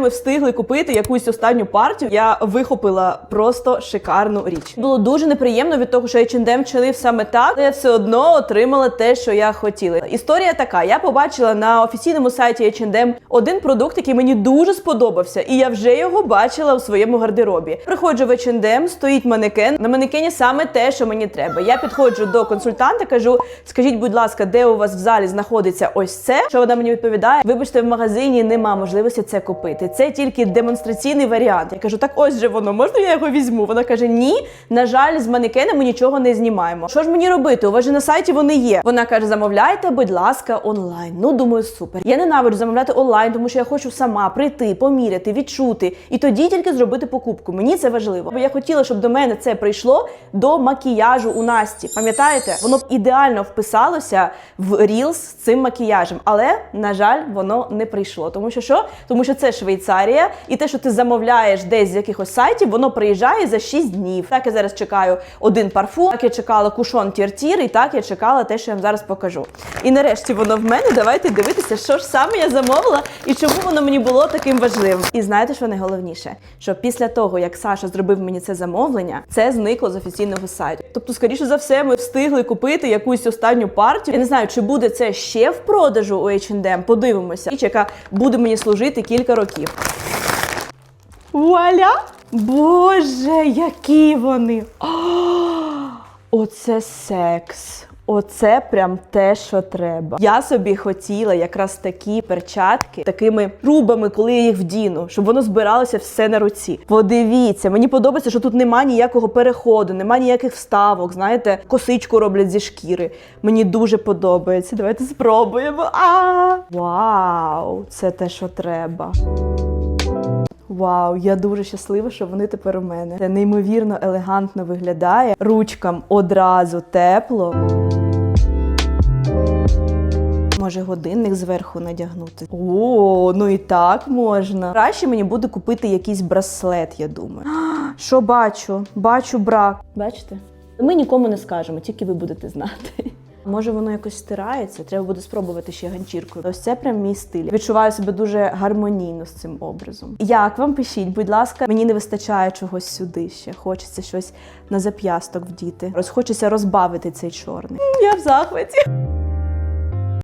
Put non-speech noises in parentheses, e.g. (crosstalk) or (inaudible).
Ми встигли купити якусь останню партію. Я вихопила просто шикарну річ. Було дуже неприємно від того, що H&M вчинив саме так, але я все одно отримала те, що я хотіла. Історія така: я побачила на офіційному сайті H&M один продукт, який мені дуже сподобався, і я вже його бачила у своєму гардеробі. Приходжу в H&M, стоїть манекен. На манекені саме те, що мені треба. Я підходжу до консультанта, кажу: скажіть, будь ласка, де у вас в залі знаходиться ось це? Що вона мені відповідає? Вибачте, в магазині нема можливості це купити. Це тільки демонстраційний варіант. Я кажу, так ось же воно, можна я його візьму? Вона каже: Ні, на жаль, з манекена ми нічого не знімаємо. Що ж мені робити? У вас же на сайті вони є. Вона каже: замовляйте, будь ласка, онлайн. Ну думаю, супер. Я ненавиджу замовляти онлайн, тому що я хочу сама прийти, поміряти, відчути і тоді тільки зробити покупку. Мені це важливо. Бо я хотіла, щоб до мене це прийшло до макіяжу у Насті. Пам'ятаєте, воно б ідеально вписалося в Reels з цим макіяжем, але на жаль, воно не прийшло. Тому що що? Тому що це Швейцарія, і те, що ти замовляєш десь з якихось сайтів, воно приїжджає за 6 днів. Так я зараз чекаю один парфум, так я чекала кушон тіртір, і так я чекала те, що я вам зараз покажу. І нарешті воно в мене. Давайте дивитися, що ж саме я замовила і чому воно мені було таким важливим. І знаєте, що найголовніше? Що після того, як Саша зробив мені це замовлення, це зникло з офіційного сайту. Тобто, скоріше за все, ми встигли купити якусь останню партію. Я не знаю, чи буде це ще в продажу у H&M, Подивимося, яка буде мені служити кілька років. Вуаля! Боже, які вони! О, оце секс. Оце прям те, що треба. Я собі хотіла якраз такі перчатки, такими трубами, коли я їх вдіну, щоб воно збиралося все на руці. Подивіться, мені подобається, що тут нема ніякого переходу, нема ніяких вставок. Знаєте, косичку роблять зі шкіри. Мені дуже подобається. Давайте спробуємо. А! Вау! Це те, що треба. Вау, я дуже щаслива, що вони тепер у мене. Це неймовірно елегантно виглядає. Ручкам одразу тепло. Може, годинник зверху надягнути. О, ну і так можна. Краще мені буде купити якийсь браслет, я думаю. (gasps) Що бачу? Бачу брак. Бачите? Ми нікому не скажемо, тільки ви будете знати. Може, воно якось стирається, треба буде спробувати ще ганчіркою. Ось це прям мій стиль. Відчуваю себе дуже гармонійно з цим образом. Як вам пишіть, будь ласка, мені не вистачає чогось сюди ще. Хочеться щось на зап'ясток вдіти. Розхочеться розбавити цей чорний. Я в захваті.